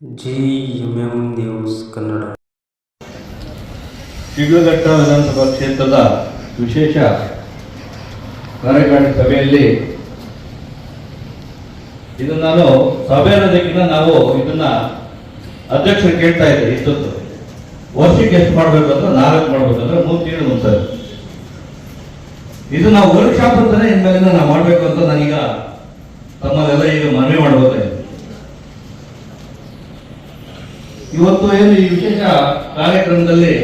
G M M news Kannada. Shidlaghatta ವಿಧಾನಸಭಾ ಕ್ಷೇತ್ರದ ವಿಶೇಷ ಕಾರ್ಯಕಾರಿ ಸಭೆಯಲ್ಲಿ ಇದನ್ನ ನಾನು ಸಭೆ ಅನ್ನೋದಕ್ಕಿಂತ ನಾವು ಇದನ್ನ ಅಧ್ಯಕ್ಷರು ಕೇಳ್ತಾ ಇದ್ದೆ ಇಷ್ಟೊತ್ತು. ವರ್ಷಕ್ಕೆ ಎಷ್ಟು ಮಾಡಬೇಕು ಅಂತ ನಾಲ್ಕು ಮಾಡ್ಬೇಕಂದ್ರೆ ಮೂರು ತಿಂಗಳು ಒಂದ್ಸರಿ ಇದು ನಾವು ವರ್ಕ್ಶಾಪ್ ಅಂತಾನೆ ಇನ್ಮೇಲಿಂದ ನಾವು ಮಾಡಬೇಕು ಅಂತ ನಾನೀಗ ತಮ್ಮಲ್ಲೆಲ್ಲ ಈಗ ಮನವಿ ಮಾಡಬೇಕಾಗಿದೆ ಇವತ್ತು ಏನು ಈ ವಿಶೇಷ ಕಾರ್ಯಕ್ರಮದಲ್ಲಿ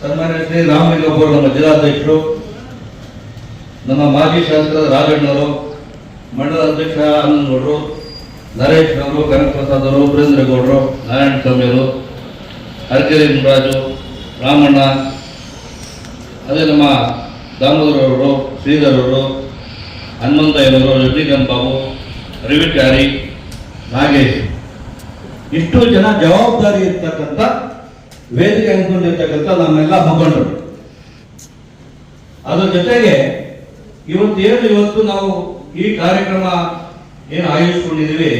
ಸನ್ಮಾನ್ಯ ಶ್ರೀ ರಾಮಲಿಂಗಪುರ ನಮ್ಮ ಜಿಲ್ಲಾಧ್ಯಕ್ಷರು, ನಮ್ಮ ಮಾಜಿ ಶಾಸಕರ ರಾಜಣ್ಣವರು, ಮಂಡಲ ಅಧ್ಯಕ್ಷ ಆನಂದಗೌಡರು, ನರೇಶ್ ಅವರು ಕನಕ ಪ್ರಸಾದ್ ಅವರು ವೀರೇಂದ್ರ ಗೌಡರು, ನಾರಾಯಣ ಸ್ವಾಮಿಯವರು ಹರಕೆರೆ ಮುರಾಜು, ರಾಮಣ್ಣ, ಅದೇ ನಮ್ಮ ದಾಮೋದರ್ ಅವರು, ಶ್ರೀಧರ್ ಅವರು, ಹನುಮಂತಯ್ಯನವರು ರಜನಿಕಾಂತ್ ಬಾಬು ರವಿಕಾರಿ ನಾಗೇಶ್. ಇಷ್ಟು ಜನ ಜವಾಬ್ದಾರಿ ಇರ್ತಕ್ಕಂಥ ವೇದಿಕೆ ಅಂದ್ಕೊಂಡಿರ್ತಕ್ಕಂಥ ನಮ್ಮೆಲ್ಲ ಮುಖಂಡರು. ಅದರ ಜೊತೆಗೆ ಇವತ್ತು ಏನು ಇವತ್ತು ನಾವು ಈ ಕಾರ್ಯಕ್ರಮ ಏನು ಆಯೋಜಿಸ್ಕೊಂಡಿದ್ದೀವಿ,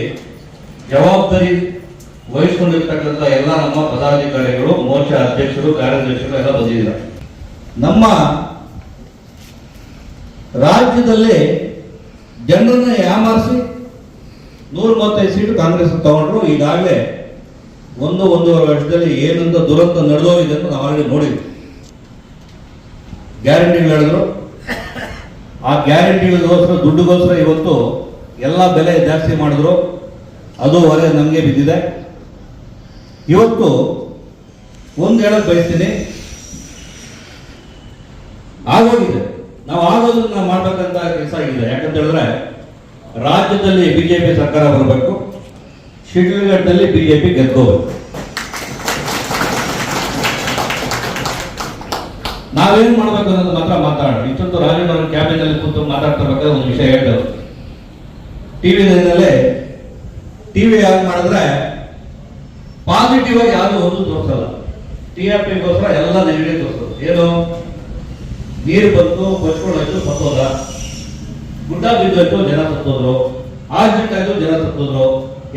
ಜವಾಬ್ದಾರಿ ವಹಿಸ್ಕೊಂಡಿರ್ತಕ್ಕಂಥ ಎಲ್ಲ ನಮ್ಮ ಪದಾಧಿಕಾರಿಗಳು, ಮೋರ್ಚಾ ಅಧ್ಯಕ್ಷರು ಕಾರ್ಯಾಧ್ಯಕ್ಷರು ಎಲ್ಲ ಬಂದಿದ್ದಾರೆ. ನಮ್ಮ ರಾಜ್ಯದಲ್ಲಿ ಜನರನ್ನ ಯಾಮಾರಿಸಿ ನೂರ ಮೂವತ್ತೈದು ಸೀಟು ಕಾಂಗ್ರೆಸ್ ತಗೊಂಡ್ರು. ಈಗಾಗಲೇ ಒಂದು ಒಂದೂವರೆ ವರ್ಷದಲ್ಲಿ ಏನಂತ ದುರಂತ ನಡೆದೋಗಿದೆ ಅಂತ ನಾವು ಆಲ್ರೆಡಿ ನೋಡಿದ್ವಿ. ಗ್ಯಾರಂಟಿ ಹೇಳಿದ್ರು. ಆ ಗ್ಯಾರಂಟಿಗಳಿಗೋಸ್ಕರ, ದುಡ್ಡುಗೋಸ್ಕರ ಇವತ್ತು ಎಲ್ಲ ಬೆಲೆ ಜಾಸ್ತಿ ಮಾಡಿದ್ರು. ಅದು ಹೊರೆ ನಮಗೆ ಬಿದ್ದಿದೆ. ಇವತ್ತು ಒಂದು ಹೇಳಕ್ ಬಯಸ್ತೀನಿ. ಆಗೋಗಿದೆ. ನಾವು ಆಗೋದನ್ನ ಮಾಡ್ಬೇಕಂತ ಕೆಲಸ ಆಗಿದೆ. ಯಾಕಂತ ಹೇಳಿದ್ರೆ ರಾಜ್ಯದಲ್ಲಿ ಬಿಜೆಪಿ ಸರ್ಕಾರ ಬರಬೇಕು, ಶಿಡ್ಲಘಟ್ಟದಲ್ಲಿ ಬಿಜೆಪಿ ಗೆದ್ಕೋಬೇಕು. ನಾವೇನು ಮಾಡ್ಬೇಕು ಅನ್ನೋದು ಮಾತ್ರ ಮಾತಾಡೋಣ. ಇಷ್ಟೊಂದು ರಾಜಣ್ಣ ಅವ್ರ ಕ್ಯಾಬಿನ್ ಅಲ್ಲಿ ಕೂತು ಮಾತಾಡ್ತಾ ಬೇಕಾದ್ರೆ ಒಂದು ವಿಷಯ ಹೇಳ್ತಾರೆ ಟಿವಿ ನಲ್ಲೇ ಟಿವಿ ಯಾರು ಮಾಡಿದ್ರೆ ಪಾಸಿಟಿವ್ ಆಗಿ ಯಾರು ಒಂದು ತೋರಿಸಲ್ಲ. ಟಿ ಆರ್ ಪಿಗೋಸ್ಕರ ಎಲ್ಲ ನೆಗೆಟಿವ್ ತೋರಿಸೋದು. ಏನು? ನೀರು ಬಂತು ಬಸ್ಕೊಳ್ಳೋದು ಸತ್ತೋದ ಗುಡ್ಡ ಬಿದ್ದೋಯ್ತು ಜನ ಸತ್ತೋದ್ರು ಆಕ್ಸಿಡೆಂಟ್ ಆಯ್ತು ಜನ ಸತ್ತೋದ್ರು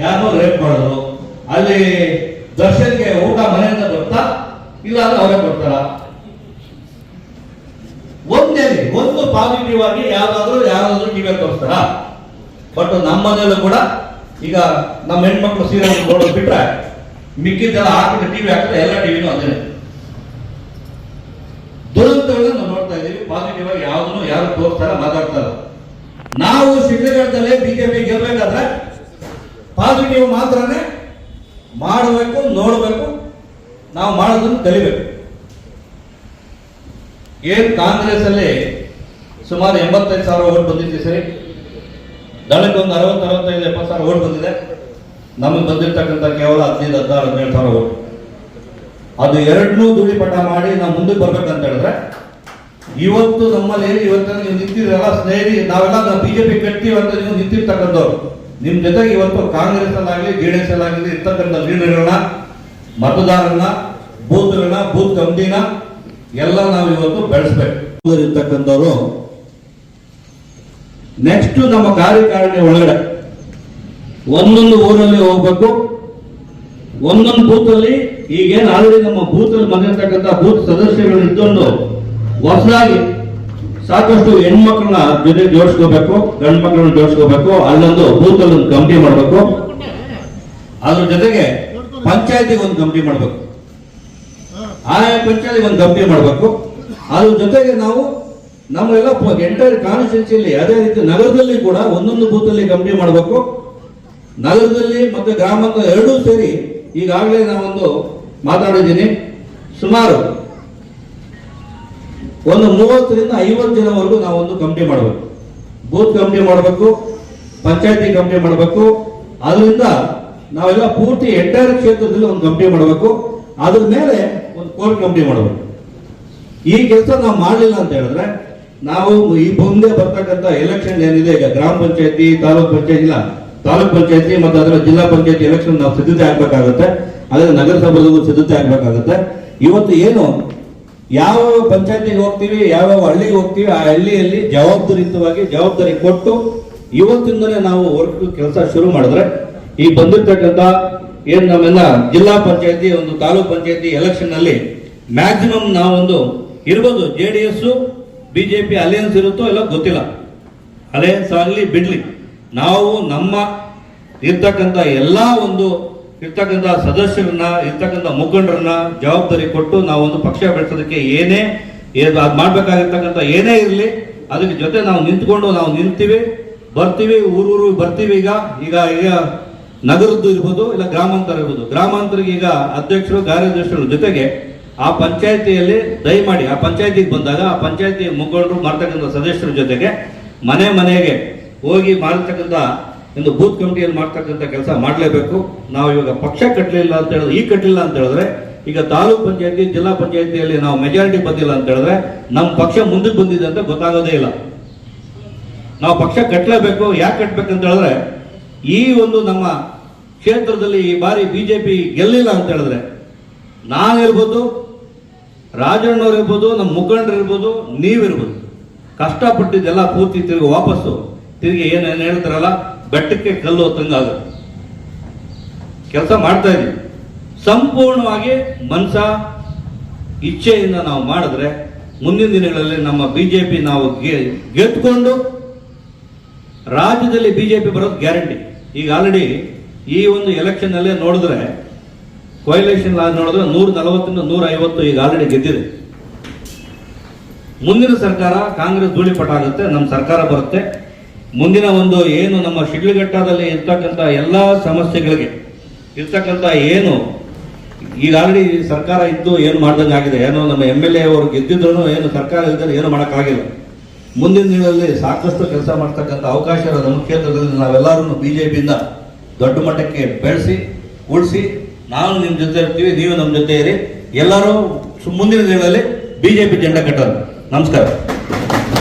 ಯಾರನ್ನೋ ರೇಪ್ ಮಾಡಿದ್ರು. ಅಲ್ಲಿ ದರ್ಶನ್ಗೆ ಊಟ ಮನೆಯಿಂದ ಬರ್ತಾ ಇಲ್ಲ ಅಂದ್ರೆ ಅವರೇ ಬರ್ತಾರ? ಒಂದೇ, ಒಂದು ಪಾಸಿಟಿವ್ ಆಗಿ ಯಾವ್ದಾದ್ರು ಯಾರಾದ್ರೂ ಟಿವಿ ತೋರಿಸ್ತಾರ? ಬಟ್ ನಮ್ಮನೆಯಲ್ಲೂ ಕೂಡ, ಈಗ ನಮ್ಮ ಹೆಣ್ಮಕ್ಳು ಸೀರಿಯಲ್ ನೋಡೋದು ಬಿಟ್ರೆ ಮಿಕ್ಕಿದ್ದೆಲ್ಲ ಹಾಕಿದ್ರೆ ಟಿವಿ ಹಾಕಿದ್ರೆ ಎಲ್ಲ ಟಿವಿನೂ ಅದೇ. ದುರಂತಗಳನ್ನ ನಾವು ನೋಡ್ತಾ ಇದ್ದೀವಿ ಪಾಸಿಟಿವ್ ಆಗಿ ಯಾವ್ದನ್ನು, ಯಾರು ತೋರಿಸ್ತಾರ ಮಾತಾಡ್ತಾರ ನಾವು ಶಿಡ್ಲಘಟ್ಟದಲ್ಲೇ ಬಿಜೆಪಿ ಗೆಲ್ಲಬೇಕಾದ್ರೆ ಪಾಸಿಟಿವ್ ಮಾತ್ರನೇ ಮಾಡಬೇಕು, ನೋಡಬೇಕು, ನಾವು ಮಾಡೋದನ್ನು ಕಲಿಬೇಕು. ಏನ್ ಕಾಂಗ್ರೆಸ್ ಅಲ್ಲಿ ಸುಮಾರು ಎಂಬತ್ತೈದು ಸಾವಿರ ಓಟ್ ಬಂದಿದೆ ಸರಿ? ದಳಕ್ಕೆ ಒಂದು ಅರವತ್ತು, ಅರವತ್ತೈದು, ಎಪ್ಪತ್ತು ಸಾವಿರ ಓಟ್ ಬಂದಿದೆ. ನಮಗೆ ಬಂದಿರತಕ್ಕಂಥ ಕೇವಲ ಹದಿನೈದು, ಹದಿನಾರು, ಹದಿನೇಳು ಸಾವಿರ ಓಟ್. ಅದು ಎರಡನ್ನೂ ಧೂಳಿಪಟ ಮಾಡಿ ನಾವು ಮುಂದಕ್ಕೆ ಬರ್ಬೇಕಂತ ಹೇಳಿದ್ರೆ ಇವತ್ತು ನಮ್ಮಲ್ಲಿ ಇವತ್ತು ನೀವು ನಿಂತಿರಲ್ಲ ಸ್ನೇಹಿ ನಾವೆಲ್ಲ ಬಿಜೆಪಿ ಕಟ್ತೀವಿ ಅಂತ ನೀವು ನಿಂತಿರ್ತಕ್ಕಂಥವ್ರು. ನಿಮ್ಮ ಜೊತೆಗೆ ಇವತ್ತು ಕಾಂಗ್ರೆಸ್ ಅಲ್ಲಾಗಲಿ ಜೆ ಡಿ ಎಸ್ ಅಲ್ಲಾಗಲಿ ಇರ್ತಕ್ಕಂಥ ಲೀಡರ್ಗಳನ್ನ ಮತದಾರರನ್ನ ಬೂತ್ಗಳನ್ನ, ಬೂತ್ ಕಮಿಟಿನ ಎಲ್ಲ ನಾವು ಇವತ್ತು ಬೆಳೆಸ್ಬೇಕು. ಇರ್ತಕ್ಕಂಥವ್ರು ನೆಕ್ಸ್ಟ್ ನಮ್ಮ ಕಾರ್ಯಕಾರಿಣಿ ಒಳಗಡೆ ಒಂದೊಂದು ಊರಲ್ಲಿ ಹೋಗ್ಬೇಕು. ಒಂದೊಂದು ಬೂತ್ ಅಲ್ಲಿ ಈಗೇನು ಆಲ್ರೆಡಿ ನಮ್ಮ ಬೂತ್ ಅಲ್ಲಿ ಬಂದಿರತಕ್ಕಂಥ ಬೂತ್ ಸದಸ್ಯಗಳು ಇದ್ದೊಂದು ಹೊಸದಾಗಿ ಸಾಕಷ್ಟು ಹೆಣ್ಮಕ್ಳನ್ನ ಜೊತೆ ಜೋಡಿಸ್ಕೋಬೇಕು ಗಂಡು ಮಕ್ಕಳನ್ನ ಜೋಡಿಸ್ಕೋಬೇಕು, ಅಲ್ಲೊಂದು ಬೂತ್ ಒಂದು ಕಮಿಟಿ ಮಾಡಬೇಕು. ಅದ್ರ ಜೊತೆಗೆ ಪಂಚಾಯತಿಗೆ ಒಂದು ಕಮಿಟಿ ಮಾಡಬೇಕು. ಆಯಾ ಪಂಚಾಯತಿಗೆ ಒಂದು ಕಮಿಟಿ ಮಾಡಬೇಕು. ಅದ್ರ ಜೊತೆಗೆ ನಾವು ನಮ್ಮೆಲ್ಲ ಎಂಟೈರ್ ಕಾನ್ಸ್ಟಿಟ್ಯೂನ್ಸಿಯಲ್ಲಿ ಅದೇ ರೀತಿ ನಗರದಲ್ಲಿ ಕೂಡ ಒಂದೊಂದು ಭೂತಲ್ಲಿ ಕಮಿಟಿ ಮಾಡಬೇಕು. ನಗರದಲ್ಲಿ ಮತ್ತೆ ಗ್ರಾಮದ ಎರಡೂ ಸೇರಿ ಈಗಾಗಲೇ ನಾವೊಂದು ಮಾತಾಡಿದ್ದೀನಿ. ಸುಮಾರು ಒಂದು ಮೂವತ್ತರಿಂದ ಐವತ್ತು ಜನವರೆಗೂ ಒಂದು ಕಮಿಟಿ ಮಾಡಬೇಕು. ಬೂತ್ ಕಮಿಟಿ ಮಾಡಬೇಕು, ಪಂಚಾಯತಿ ಕಮಿಟಿ ಮಾಡಬೇಕು. ಅದರಿಂದ ನಾವೆಲ್ಲ ಪೂರ್ತಿ ಎಂಟೈರ್ ಕ್ಷೇತ್ರದಲ್ಲಿ ಒಂದು ಕಮಿಟಿ ಮಾಡಬೇಕು. ಅದ್ರ ಮೇಲೆ ಒಂದು ಕೋರ್ಟ್ ಕಮಿಟಿ ಮಾಡಬೇಕು. ಈ ಕೆಲಸ ನಾವು ಮಾಡಲಿಲ್ಲ ಅಂತ ಹೇಳಿದ್ರೆ, ನಾವು ಈ ಮುಂದೆ ಬರ್ತಕ್ಕಂಥ ಎಲೆಕ್ಷನ್ ಏನಿದೆ, ಈಗ ಗ್ರಾಮ ಪಂಚಾಯತಿ, ತಾಲೂಕ್ ಪಂಚಾಯತಿ, ಇಲ್ಲ, ತಾಲೂಕ್ ಪಂಚಾಯತಿ ಮತ್ತು ಅದರ ಜಿಲ್ಲಾ ಪಂಚಾಯತಿ ಎಲೆಕ್ಷನ್ ನಾವು ಸಿದ್ಧತೆ ಆಗ್ಬೇಕಾಗುತ್ತೆ. ಅದೇ ನಗರಸಭೆಗೂ ಸಿದ್ಧತೆ ಆಗ್ಬೇಕಾಗುತ್ತೆ. ಇವತ್ತು ಏನು ಯಾವ ಪಂಚಾಯತಿಗೆ ಹೋಗ್ತೀವಿ, ಯಾವ ಹಳ್ಳಿಗೆ ಹೋಗ್ತೀವಿ, ಆ ಹಳ್ಳಿಯಲ್ಲಿ ಜವಾಬ್ದಾರಿಯುತವಾಗಿ ಜವಾಬ್ದಾರಿ ಕೊಟ್ಟು ಇವತ್ತಿಂದಲೇ ನಾವು ವರ್ಕ್ ಕೆಲಸ ಶುರು ಮಾಡಿದ್ರೆ ಈ ಬಂದಿರ್ತಕ್ಕಂಥ ಏನು ನಮ್ಮೆಲ್ಲ ಜಿಲ್ಲಾ ಪಂಚಾಯತಿ, ಒಂದು ತಾಲೂಕ್ ಪಂಚಾಯತಿ ಎಲೆಕ್ಷನ್ ಅಲ್ಲಿ ಮ್ಯಾಕ್ಸಿಮಮ್ ನಾವೊಂದು ಇರ್ಬೋದು. J D S BJP alliance ಇರುತ್ತೋ ಇಲ್ಲ ಗೊತ್ತಿಲ್ಲ. ಅಲಯನ್ಸ್ ಆಗಲಿ, ಬಿಡ್ಲಿ. ನಾವು ನಮ್ಮ ಇರ್ತಕ್ಕಂಥ ಎಲ್ಲ ಒಂದು ಇರ್ತಕ್ಕಂಥ ಸದಸ್ಯರನ್ನ, ಇರ್ತಕ್ಕಂಥ ಮುಖಂಡರನ್ನ ಜವಾಬ್ದಾರಿ ಕೊಟ್ಟು ನಾವು ಒಂದು ಪಕ್ಷ ಬೆಳೆಸೋದಕ್ಕೆ ಏನೇ ಅದು ಮಾಡಬೇಕಾಗಿರ್ತಕ್ಕಂಥ ಏನೇ ಇರಲಿ ಅದಕ್ಕೆ ಜೊತೆ ನಾವು ನಿಂತ್ಕೊಂಡು ನಾವು ನಿಂತೀವಿ ಬರ್ತೀವಿ ಊರೂರು ಬರ್ತೀವಿ ಈಗ. ಈಗ ಈಗ ನಗರದ್ದು ಇರ್ಬೋದು, ಇಲ್ಲ ಗ್ರಾಮಾಂತರ ಇರ್ಬೋದು. ಗ್ರಾಮಾಂತರಿಗೆ ಈಗ ಅಧ್ಯಕ್ಷರು, ಕಾರ್ಯದರ್ಶಿಗಳ ಜೊತೆಗೆ ಆ ಪಂಚಾಯತಿಯಲ್ಲಿ ದಯಮಾಡಿ, ಆ ಪಂಚಾಯತಿಗೆ ಬಂದಾಗ ಆ ಪಂಚಾಯತಿ ಮುಖಂಡರು ಮಾಡ್ತಕ್ಕಂಥ ಸದಸ್ಯರ ಜೊತೆಗೆ ಮನೆ ಮನೆಗೆ ಹೋಗಿ ಮಾಡ್ತಕ್ಕಂಥ ಒಂದು ಬೂತ್ ಕಮಿಟಿಯಲ್ಲಿ ಮಾಡ್ತಕ್ಕಂಥ ಕೆಲಸ ಮಾಡಲೇಬೇಕು. ನಾವು ಇವಾಗ ಪಕ್ಷ ಕಟ್ಟಲಿಲ್ಲ ಅಂತ ಹೇಳಿದ್ರೆ ಈ ಕಟ್ಟಲಿಲ್ಲ ಅಂತ ಹೇಳಿದ್ರೆ, ಈಗ ತಾಲೂಕ್ ಪಂಚಾಯತಿ, ಜಿಲ್ಲಾ ಪಂಚಾಯತಿಯಲ್ಲಿ ನಾವು ಮೆಜಾರಿಟಿ ಬಂದಿಲ್ಲ ಅಂತ ಹೇಳಿದ್ರೆ ನಮ್ಮ ಪಕ್ಷ ಮುಂದಕ್ಕೆ ಬಂದಿದೆ ಅಂತ ಗೊತ್ತಾಗೋದೇ ಇಲ್ಲ. ನಾವು ಪಕ್ಷ ಕಟ್ಟಲೇಬೇಕು ಯಾಕೆ ಕಟ್ಟಬೇಕಂತ ಹೇಳಿದ್ರೆ, ಈ ಒಂದು ನಮ್ಮ ಕ್ಷೇತ್ರದಲ್ಲಿ ಈ ಬಾರಿ ಬಿಜೆಪಿ ಗೆಲ್ಲಿಲ್ಲ ಅಂತ ಹೇಳಿದ್ರೆ ನಾನಿರ್ಬೋದು ರಾಜಣ್ಣವ್ರು ಇರ್ಬೋದು ನಮ್ಮ ಮುಖಂಡರು ಇರ್ಬೋದು ನೀವಿರ್ಬೋದು ಕಷ್ಟಪಟ್ಟಿದ್ದೆಲ್ಲ ಪೂರ್ತಿ ತಿರುಗಿ ವಾಪಸ್ಸು. ತಿರುಗಿ ಏನೇನು ಹೇಳ್ತಾರಲ್ಲ ಬೆಟ್ಟಕ್ಕೆ ಕಲ್ಲು ಹೊತ್ತಂಗಾಗುತ್ತೆ ಕೆಲಸ ಮಾಡ್ತಾ ಇದೀವಿ. ಸಂಪೂರ್ಣವಾಗಿ ಮನಸ, ಇಚ್ಛೆಯಿಂದ ನಾವು ಮಾಡಿದ್ರೆ ಮುಂದಿನ ದಿನಗಳಲ್ಲಿ ನಮ್ಮ ಬಿಜೆಪಿ ನಾವು ಗೆದ್ಕೊಂಡು ರಾಜ್ಯದಲ್ಲಿ ಬಿಜೆಪಿ ಬರೋದು ಗ್ಯಾರಂಟಿ. ಈಗ ಆಲ್ರೆಡಿ ಈ ಒಂದು ಎಲೆಕ್ಷನ್ ಅಲ್ಲೇ ನೋಡಿದ್ರೆ ಕೊಯ್ಲೇಷನ್ ನೋಡಿದ್ರೆ ನೂರ ನಲವತ್ತರಿಂದ ನೂರ ಐವತ್ತು ಈಗ ಆಲ್ರೆಡಿ ಗೆದ್ದಿದೆ. ಮುಂದಿನ ಸರ್ಕಾರ ಕಾಂಗ್ರೆಸ್ ಧೂಳಿಪಟ ಆಗುತ್ತೆ, ನಮ್ಮ ಸರ್ಕಾರ ಬರುತ್ತೆ. ಮುಂದಿನ ಒಂದು ಏನು ನಮ್ಮ ಶಿಡ್ಲಘಟ್ಟದಲ್ಲಿ ಇರ್ತಕ್ಕಂಥ ಎಲ್ಲ ಸಮಸ್ಯೆಗಳಿಗೆ, ಇರ್ತಕ್ಕಂಥ ಏನು, ಈಗ ಆಲ್ರೆಡಿ ಸರ್ಕಾರ ಇದ್ದು ಏನು ಮಾಡ್ದಂಗೆ ಆಗಿದೆ ಏನೋ ನಮ್ಮ ಎಂ ಎಲ್ ಎ ಅವರು ಗೆದ್ದಿದ್ರು ಏನು ಸರ್ಕಾರ ಇದ್ದರೆ ಏನು ಮಾಡೋಕ್ಕಾಗಿಲ್ಲ. ಮುಂದಿನ ದಿನದಲ್ಲಿ ಸಾಕಷ್ಟು ಕೆಲಸ ಮಾಡ್ತಕ್ಕಂಥ ಅವಕಾಶ ನಮ್ಮ ಕ್ಷೇತ್ರದಲ್ಲಿ ನಾವೆಲ್ಲರೂ ಪಿಯಿಂದ ದೊಡ್ಡ ಮಟ್ಟಕ್ಕೆ ಬೆಳೆಸಿ ಉಳಿಸಿ ನಾನು ನಿಮ್ಮ ಜೊತೆ ಇರ್ತೀವಿ, ನೀವು ನಮ್ಮ ಜೊತೆ ಇರಿ, ಎಲ್ಲರೂ ಮುಂದಿನ ದಿನಗಳಲ್ಲಿ ಪಿ ಜೆಂಡ ಕಟ್ಟೋದು. ನಮಸ್ಕಾರ.